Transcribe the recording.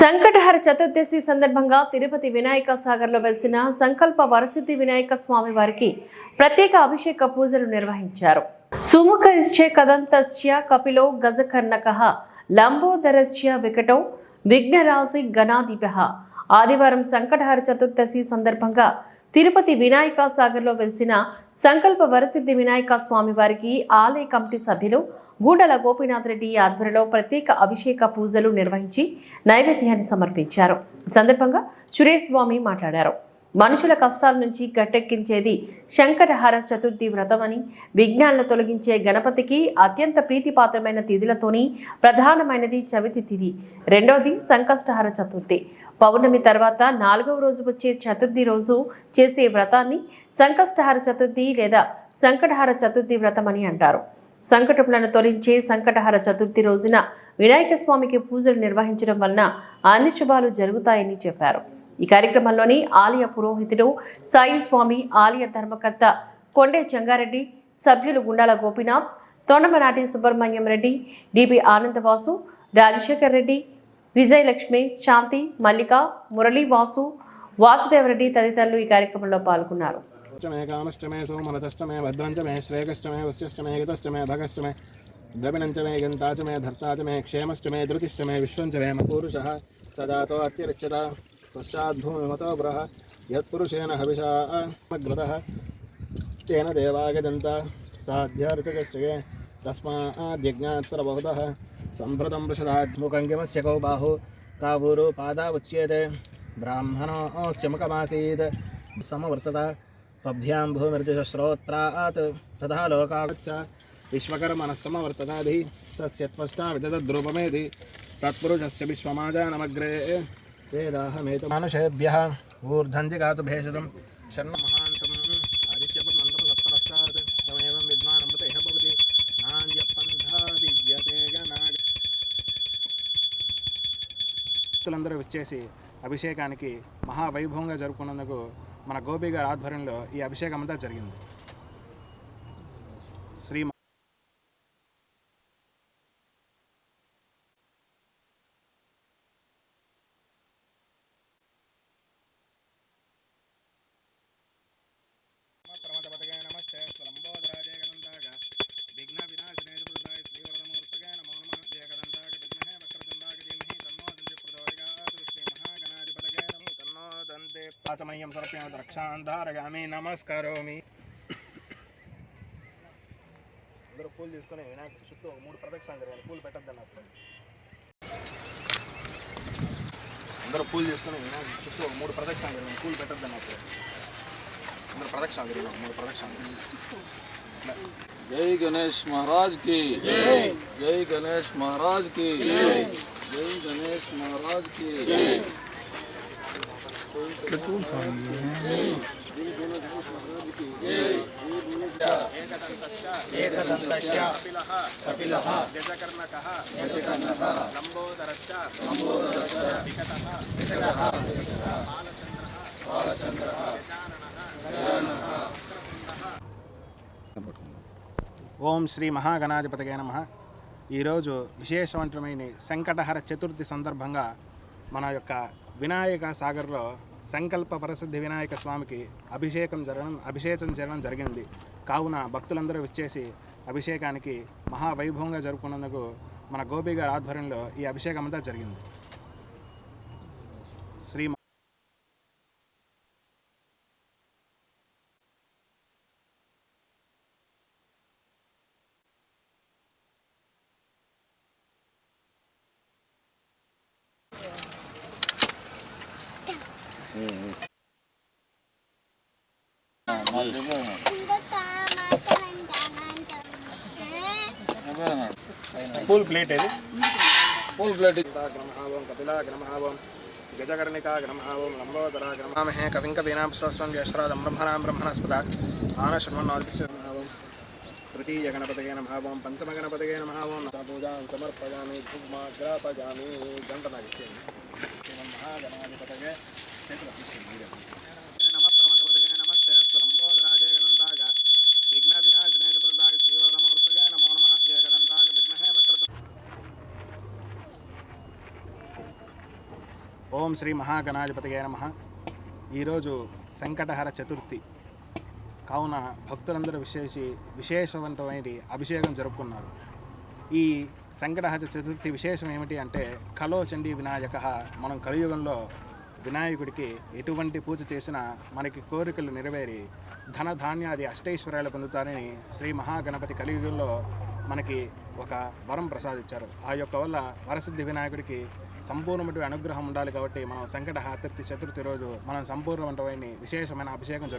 సంకటహర చతుర్దశి సందర్భంగా తిరుపతి వినాయక సాగర్లో వెలిసిన సంకల్ప వరసిద్ధి వినాయక స్వామి వారికి ప్రత్యేక అభిషేక పూజలు నిర్వహించారు. సుముఖ ఇష్య కదంతస్య కపిలో గజకర్ణక లంబోదరస్య వికటో విఘ్నరాశి గణాధిప. ఆదివారం సంకటహర చతుర్దశి సందర్భంగా తిరుపతి వినాయక సాగర్లో వెలిసిన సంకల్ప వరసిద్ధి వినాయక స్వామి వారికి ఆలయ కమిటీ సభ్యులు గూడల గోపీనాథ్ రెడ్డి ఆధ్వర్యంలో ప్రత్యేక అభిషేక పూజలు నిర్వహించి నైవేద్యాన్ని సమర్పించారు. సందర్భంగా సురేష్ స్వామి మాట్లాడారు. మనుషుల కష్టాల నుంచి గట్టెక్కించేది శంకరహార చతుర్థి వ్రతమని విఘ్నాలను తొలగించే గణపతికి అత్యంత ప్రీతిపాత్రమైన తిథులతోని ప్రధానమైనది చవితి తిథి. రెండవది సంకష్టహార చతుర్థి. పౌర్ణమి తర్వాత నాలుగవ రోజు వచ్చే చతుర్థి రోజు చేసే వ్రతాన్ని సంకష్టహార చతుర్థి లేదా సంకటహార చతుర్థి వ్రతమని అంటారు. సంకటములను తొలగించే సంకటహర చతుర్థి రోజున వినాయక స్వామికి పూజలు నిర్వహించడం వలన అన్ని శుభాలు జరుగుతాయని చెప్పారు. ఈ కార్యక్రమంలోని ఆలయ పురోహితుడు సాయిస్వామి ఆలయ ధర్మకర్త కొండే చెంగారెడ్డి సభ్యులు గుండాల గోపినాథ్ తొండమనాటి సుబ్రహ్మణ్యం రెడ్డి డిబి ఆనందవాసు రాజశేఖర్ రెడ్డి విజయలక్ష్మి శాంతి మల్లిక మురళీ వాసు వాసుదేవరెడ్డి తదితరులు ఈ కార్యక్రమంలో పాల్గొన్నారు. च मे कामश्च मे सोमनतश्च मे भद्रं च मे श्रेयश्च मे वस्यश्च मे गतश्च मे भगश्च मे द्रविणं च मे गन्ता च मे धर्ता च मे क्षेमश्च मे धृतिश्च मे विश्वं च मे मपूरुषः सदातो अतिरिच्यत पश्चाद्भूमिमतो ब्रह यत्पुरुषेण हविषा अग्रतः तेन देवागजन्त साध्यार्चकश्चये तस्माद्यज्ञात्सरबहुतः सम्भृतं वृषदात्मुकङ्गिमस्य कौ बाहु कावूरुपादा उच्येते ब्राह्मणोऽस्य मुखमासीत्। समवर्तत। पभ्यां भूमिर्जश्रोत्रात् तथा लोकागच्छ विश्वकर्मणः समवर्तताधि तस्य त्वष्टा विदधद्रूपमेधि तत्पुरुषस्य विश्वमाजानमग्रे वेदाहमेतु मानुषेभ्यः ऊर्ध्वञ्जिगातु भेषजं शर्णमहान्तम् आदित्यपर्णन्तं सप्तरष्टात् तमेवं विद्वानमृतैः भवति नान्यपन्था विद्यते गणाग భక్తులందరూ వచ్చేసి అభిషేకానికి మహావైభవంగా జరుపుకున్నందుకు మన గోపి గారి ఆధ్వర్యంలో ఈ అభిషేకం అంతా జరిగింది. పాచమయ్యం సమర్పయామి రక్షాంధారగామి నమస్కారోమి అందరూ పూలు తీసుకొని వినాయక చుట్టూ ఒక మూడు ప్రదక్షిణాలు జరగాలి పూలు పెట్టద్దండి అప్పుడు అందరూ పూలు తీసుకొని వినాయక చుట్టూ ఒక మూడు ప్రదక్షిణాలు జరగాలి పూలు పెట్టద్దండి అప్పుడు అందరూ ప్రదక్షిణాలు జరిగినాం మూడు ప్రదక్షిణాలు जय गणेश महाराज की जय जय गणेश महाराज की जय जय गणेश పెట్రోల్ ఓం శ్రీ మహాగణాధిపతికే నమ. ఈరోజు విశేషవంతమైన శంకటహర చతుర్థి సందర్భంగా మన యొక్క వినాయక సాగర్లో సంకల్ప ప్రసిద్ధి వినాయక స్వామికి అభిషేకం జరగడం అభిషేకం జరగడం జరిగింది. కావున భక్తులందరూ వచ్చేసి అభిషేకానికి మహావైభవంగా జరుపుకున్నందుకు మన గోపి గారి ఆధ్వర్యంలో ఈ అభిషేకం అంతా జరిగింది. శ్రీ పూల్ ప్లేట్ ఇది పూల్ ప్లేట్ గజకర్ణికాగ్రమహావం లంబోదరాగ్రమహామహే కవిం కవీనాం స్వస్వం యశ్రాదం బ్రహ్మణాం బ్రహ్మణస్పద ఆన శృణ్వన్నాదిస్యమహావం తృతీయ గణపతగే నమహావం పంచమ గణపతగే నమహావం పూజాం సమర్పయామి ధూమాగ్రాపయామి గంటనాగిత్యం మహాగణాధిపతగే ఓం శ్రీ మహాగణాధిపతిగా నమ. ఈరోజు సంకటహర చతుర్థి. కావున భక్తులందరూ విశేషి విశేషవంతమైన అభిషేకం జరుపుకున్నారు. ఈ సంకటహర చతుర్థి విశేషం ఏమిటి అంటే కలో చండీ వినాయక మనం కలియుగంలో వినాయకుడికి ఎటువంటి పూజ చేసినా మనకి కోరికలు నెరవేరి ధన ధాన్యాది అష్టైశ్వర్యాలు పొందుతారని శ్రీ మహాగణపతి కలియుగంలో మనకి ఒక వరం ప్రసాదించారు. ఆ యొక్క వల్ల వరసిద్ధి వినాయకుడికి సంపూర్ణమైన అనుగ్రహం ఉండాలి కాబట్టి మనం సంకట చతుర్థి చతుర్థి రోజు మనం సంపూర్ణమైన విశేషమైన అభిషేకం జరుపుకుంటాం.